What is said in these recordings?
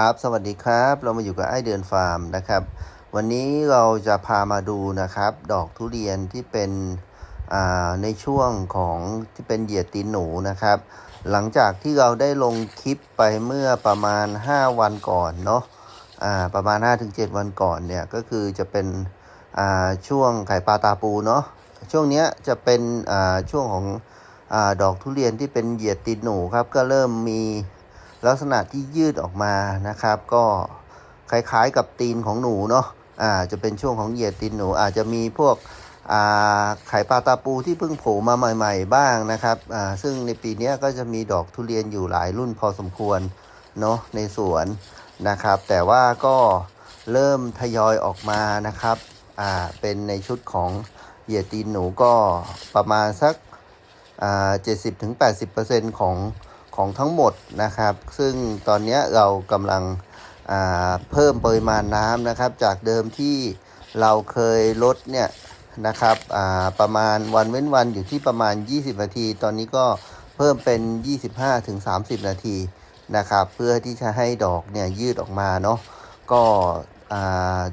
ครับ สวัสดีครับ เรามาอยู่กับไอเดือนฟาร์มนะครับ วันนี้เราจะพามาดูนะครับ ดอกทุเรียนที่เป็นในช่วงของที่เป็นเหยียดตีนหนูนะครับ หลังจากที่เราได้ลงคลิปไปเมื่อประมาณ 5 วันก่อนเนาะประมาณ 5-7 วันก่อนเนี่ยก็คือจะเป็นช่วงไข่ปลาตาปูเนาะช่วงเนี้ยจะเป็นช่วงของอดอกทุเรียนที่เป็นเหยียดตีนหนูครับก็เริ่มมี ลักษณะที่ยืดออกมานะครับ ก็คล้ายๆกับตีนของหนูเนาะอ่าจะเป็นช่วงของเหยียดตีนหนูอาจจะมีพวกอ่าไข่ปลาตาปูที่เพิ่งโผล่มาใหม่ๆบ้างนะครับอ่าซึ่งในปีนี้ก็จะมีดอกทุเรียนอยู่หลายรุ่นพอสมควรเนาะในสวนนะครับ แต่ว่าก็เริ่มทยอยออกมานะครับอ่าเป็นในชุดของเหยียดตีนหนูก็ประมาณสักอ่า70-80%ของ ของทั้งหมดนะครับ ซึ่งตอนนี้เรากำลังเพิ่มปริมาณน้ำนะครับ จากเดิมที่เราเคยลดเนี่ยนะครับประมาณวันเว้นวันอยู่ที่ประมาณ 20 นาที ตอนนี้ก็เพิ่มเป็น 25-30 นาทีนะครับ เพื่อที่จะให้ดอกเนี่ยยืดออกมาเนาะก็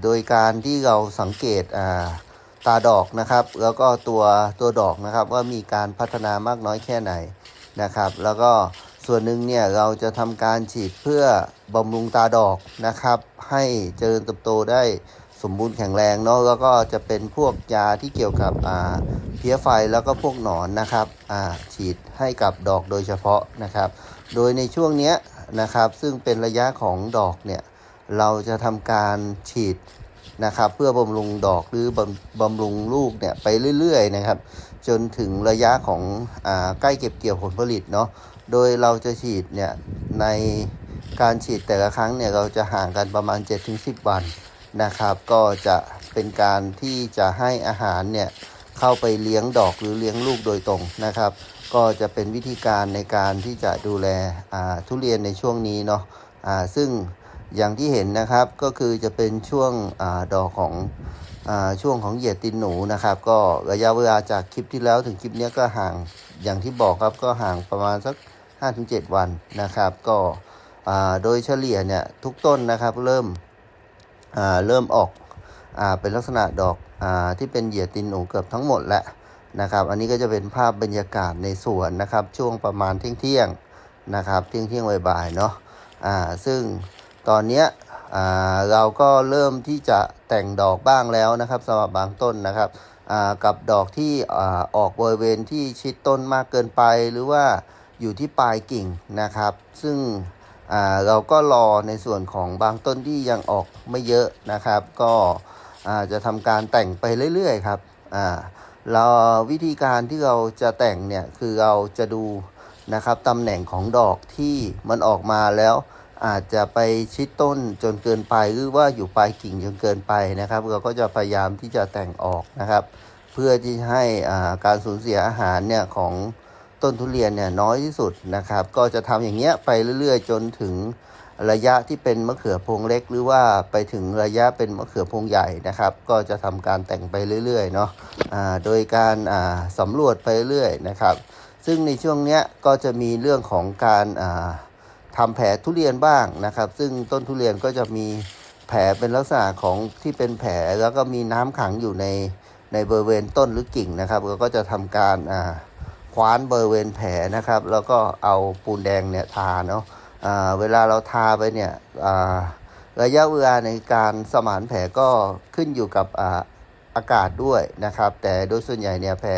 โดยการที่เราสังเกตตาดอกนะครับ แล้วก็ตัวตัวดอกนะครับว่ามีการพัฒนามากน้อยแค่ไหนนะครับ แล้วก็ ส่วนหนึ่งเนี่ยเราจะทำการฉีดเพื่อบำรุงตาดอกนะครับ ให้เจริญเติบโตได้สมบูรณ์แข็งแรงเนาะแล้วก็จะเป็นพวกยาที่เกี่ยวกับอ่าเพี้ยไฟแล้วก็พวกหนอนนะครับอ่าฉีดให้กับดอกโดยเฉพาะนะครับ โดยในช่วงเนี้ยนะครับ ซึ่งเป็นระยะของดอกเนี่ยเราจะทำการฉีดนะครับ เพื่อบำรุงดอกหรือบำบำรุงลูกเนี่ยไปเรื่อยๆนะครับ จนถึงระยะของอใกล้เก็บเกี่ยวผลผลิตเนาะ โดยเราจะฉีดเนี่ยในการฉีดแต่ละครั้งเนี่ยเราจะห่างกันประมาณ 7-10 วันนะครับ ก็จะเป็นการที่จะให้อาหารเนี่ยเข้าไปเลี้ยงดอกหรือเลี้ยงลูกโดยตรงนะครับ ก็จะเป็นวิธีการในการที่จะดูแลทุเรียนในช่วงนี้เนาะซึ่งอย่างที่เห็นนะครับก็คือจะเป็นช่วงอดอกของอช่วงของเหยียดตีนหนูนะครับ ก็ระยะเวลาจากคลิปที่แล้วถึงคลิปนี้ก็ห่างอย่างที่บอกครับก็ห่างประมาณสัก 5-7 วันนะครับ ก็โดยเฉลี่ยเนี่ยทุกต้นนะครับเริ่มเริ่มออกอเป็นลักษณะดอกอที่เป็นเหยียดตีนหนูเกือบทั้งหมดแล้วนะครับ อันนี้ก็จะเป็นภาพบรรยากาศในสวนนะครับ ช่วงประมาณเที่ยงๆนะครับเที่ยงเที่ยงบ่ายๆเนาะอ่าซึ่งตอนเนี้ยอ่าเราก็เริ่มที่จะแต่งดอกบ้างแล้วนะครับสำหรับบางต้นนะครับอ่ากับดอกที่อ่าออกบริเวณที่ชิดต้นมากเกินไปหรือว่า อยู่ที่ปลายกิ่งนะครับ ซึ่งเราก็รอในส่วนของบางต้นที่ยังออกไม่เยอะนะครับ ก็จะทำการแต่งไปเรื่อยๆครับเราวิธีการที่เราจะแต่งเนี่ยคือเราจะดูนะครับตำแหน่งของดอกที่มันออกมาแล้วอาจจะไปชิดต้นจนเกินไปหรือว่าอยู่ปลายกิ่งจนเกินไปนะครับ เราก็จะพยายามที่จะแต่งออกนะครับ เพื่อที่ให้การสูญเสียอาหารเนี่ยของ ต้นทุเรียนเนี่ยน้อยที่สุดนะครับ ก็จะทำอย่างเงี้ยไปเรื่อยๆ จนถึงระยะที่เป็นมะเขือพวงเล็ก หรือว่าไปถึงระยะเป็นมะเขือพวงใหญ่นะครับ ก็จะทำการแต่งไปเรื่อยๆเนาะอ่าโดยการอ่าสำรวจไปเรื่อยๆนะครับ ซึ่งในช่วงเนี้ยก็จะมีเรื่องของการอ่าทำแผลทุเรียนบ้างนะครับ ซึ่งต้นทุเรียนก็จะมีแผลเป็นลักษณะของที่เป็นแผลแล้วก็มีน้ำขังอยู่ในในบริเวณต้นหรือกิ่งนะครับเราก็จะทำการอ่า คว้านบริเวณแผลนะครับ แล้วก็เอาปูนแดงเนี่ยทาเนาะเวลาเราทาไปเนี่ยระยะเวลาในการสมานแผลก็ขึ้นอยู่กับอาอากาศด้วยนะครับ แต่โดยส่วนใหญ่เนี่ยแผล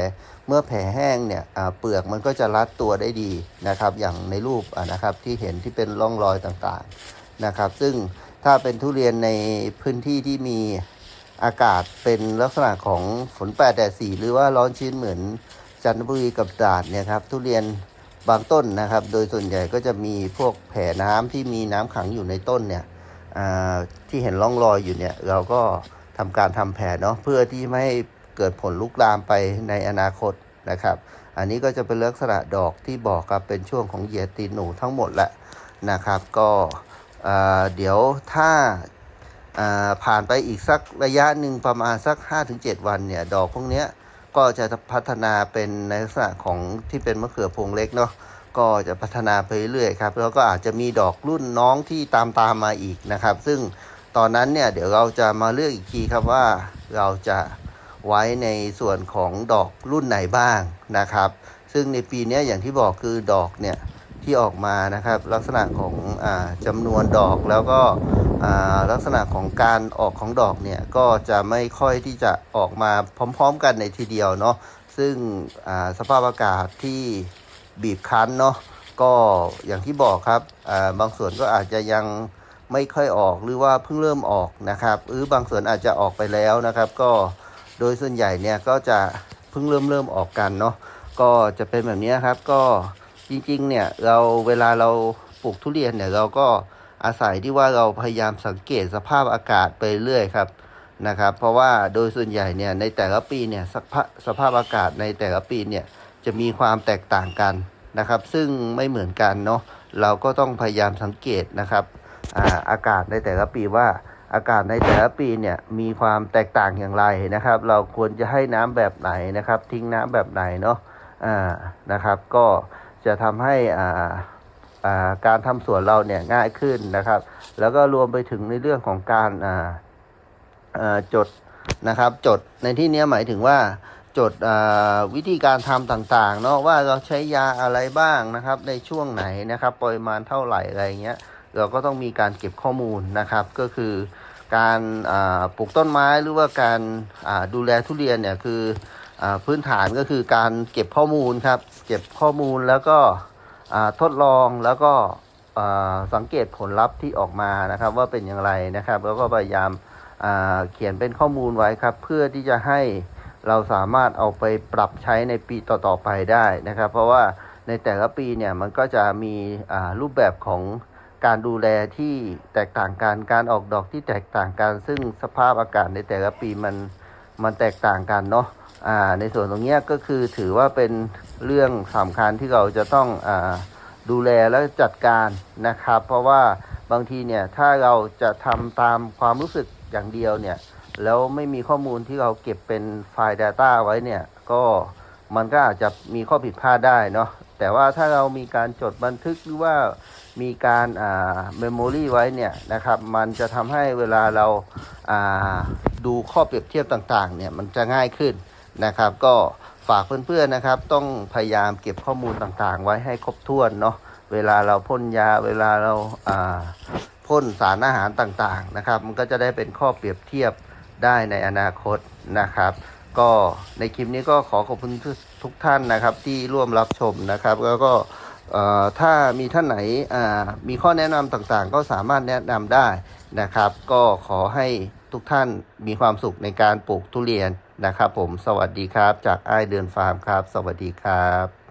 เมื่อแผลแห้งเนี่ยเปลือกมันก็จะรัดตัวได้ดีนะครับ อย่างในรูปะนะครับที่เห็นที่เป็นร่องรอยต่างๆนะครับ ซึ่งถ้าเป็นทุเรียนในพื้นที่ที่มีอากาศเป็นลักษณะของฝนแปดแดดสีหรือว่าร้อนชื้นเหมือน จันทบุรีกับตราดเนี่ยครับทุเรียนบางต้นนะครับ โดยส่วนใหญ่ก็จะมีพวกแผลน้ำที่มีน้ำขังอยู่ในต้นเนี่ยที่เห็นร่องรอยอยู่เนี่ยเราก็ทำการทำแผลเนาะเพื่อที่ไม่ให้เกิดผลลุกลามไปในอนาคตนะครับ อันนี้ก็จะเป็นลักษณะดอกที่บอกครับเป็นช่วงของเหยียดตีนหนูทั้งหมดแหละนะครับ ก็เดี๋ยวถ้าอ่าผ่านไปอีกสักระยะหนึ่งประมาณสัก 5-7 วันเนี่ย ดอกพวกเนี้ย ก็จะพัฒนาเป็นในลักษณะของที่เป็นมะเขือพวงเล็กเนาะก็จะพัฒนาไปเรื่อยๆครับ แล้วก็อาจจะมีดอกรุ่นน้องที่ตามตามมาอีกนะครับ ซึ่งตอนนั้นเนี่ยเดี๋ยวเราจะมาเลือกอีกทีครับว่าเราจะไว้ในส่วนของดอกรุ่นไหนบ้างนะครับ ซึ่งในปีนี้อย่างที่บอกคือดอกเนี่ยที่ออกมานะครับ ลักษณะของอจำนวนดอกแล้วก็ ลักษณะของการออกของดอกเนี่ยก็จะไม่ค่อยที่จะออกมาพร้อมๆกันในทีเดียวเนาะซึ่งสภาพอากาศที่บีบคั้นเนาะก็อย่างที่บอกครับบางส่วนก็อาจจะยังไม่ค่อยออกหรือว่าเพิ่งเริ่มออกนะครับหรือบางส่วนอาจจะออกไปแล้วนะครับ ก็โดยส่วนใหญ่เนี่ยก็จะเพิ่งเริ่มเริ่มออกกันเนาะก็จะเป็นแบบนี้ครับก็จริงๆเนี่ยเราเวลาเราปลูกทุเรียนเนี่ยเราก็ อาศัยที่ว่าเราพยายามสังเกตสภาพอากาศไปเรื่อยครับนะครับ เพราะว่าโดยส่วนใหญ่เนี่ยในแต่ละปีเนี่ยสภาพสภาพอากาศในแต่ละปีเนี่ยจะมีความแตกต่างกันนะครับ ซึ่งไม่เหมือนกันเนาะเราก็ต้องพยายามสังเกตนะครับอาอากาศในแต่ละปีว่าอากาศในแต่ละปีเนี่ยมีความแตกต่างอย่างไรนะครับ เราควรจะให้น้ำแบบไหนนะครับ ทิ้งน้ำแบบไหนเนาะอ่านะครับ ก็จะทำให้อ่า การทำสวนเราเนี่ยง่ายขึ้นนะครับ แล้วก็รวมไปถึงในเรื่องของการจดนะครับ จดในที่นี้หมายถึงว่าจดวิธีการทำต่างๆเนาะว่าเราใช้ยาอะไรบ้างนะครับ ในช่วงไหนนะครับปริมาณเท่าไหร่อะไรเงี้ยเราก็ต้องมีการเก็บข้อมูลนะครับ ก็คือการปลูกต้นไม้หรือว่าการดูแลทุเรียนเนี่ยคืออพื้นฐานก็คือการเก็บข้อมูลครับ เก็บข้อมูลแล้วก็ ทดลองแล้วก็สังเกตผลลัพธ์ที่ออกมานะครับ ว่าเป็นอย่างไรนะครับ แล้วก็พยายามเขียนเป็นข้อมูลไว้ครับ เพื่อที่จะให้เราสามารถเอาไปปรับใช้ในปีต่อๆไปได้นะครับ เพราะว่าในแต่ละปีเนี่ยมันก็จะมีรูปแบบของการดูแลที่แตกต่างกัน การออกดอกที่แตกต่างกัน ซึ่งสภาพอากาศในแต่ละปีมันมันแตกต่างกันเนาะ ในส่วนตรงนี้ก็คือถือว่าเป็นเรื่องสำคัญที่เราจะต้องอดูแลและจัดการนะครับ เพราะว่าบางทีเนี่ยถ้าเราจะทำตามความรู้สึกอย่างเดียวเนี่ยแล้วไม่มีข้อมูลที่เราเก็บเป็นไฟล์ Data ไว้เนี่ยก็มันก็อาจจะมีข้อผิดพลาดได้เนาะแต่ว่าถ้าเรามีการจดบันทึกหรือว่ามีการอ่าเมมโมรีไว้เนี่ยนะครับ มันจะทำให้เวลาเราอ่าดูข้อเปรียบเทียบต่างๆเนี่ยมันจะง่ายขึ้น นะครับ ก็ฝากเพื่อนๆนะครับ ต้องพยายามเก็บข้อมูลต่างๆ ไว้ให้ครบถ้วนเนาะเวลาเราพ่นยาเวลาเราอ่าพ่นสารอาหารต่างๆนะครับ มันก็จะได้เป็นข้อเปรียบเทียบได้ในอนาคตนะครับ ก็ในคลิปนี้ก็ขอขอบคุณทุกท่านนะครับที่ร่วมรับชมนะครับ แล้วก็ถ้ามีท่านไหนมีข้อแนะนำต่างๆ ก็สามารถแนะนำได้นะครับ ก็ขอให้ทุกท่านมีความสุขในการปลูกทุเรียน นะครับผมสวัสดีครับจากไอเดือนฟาร์มครับ สวัสดีครับ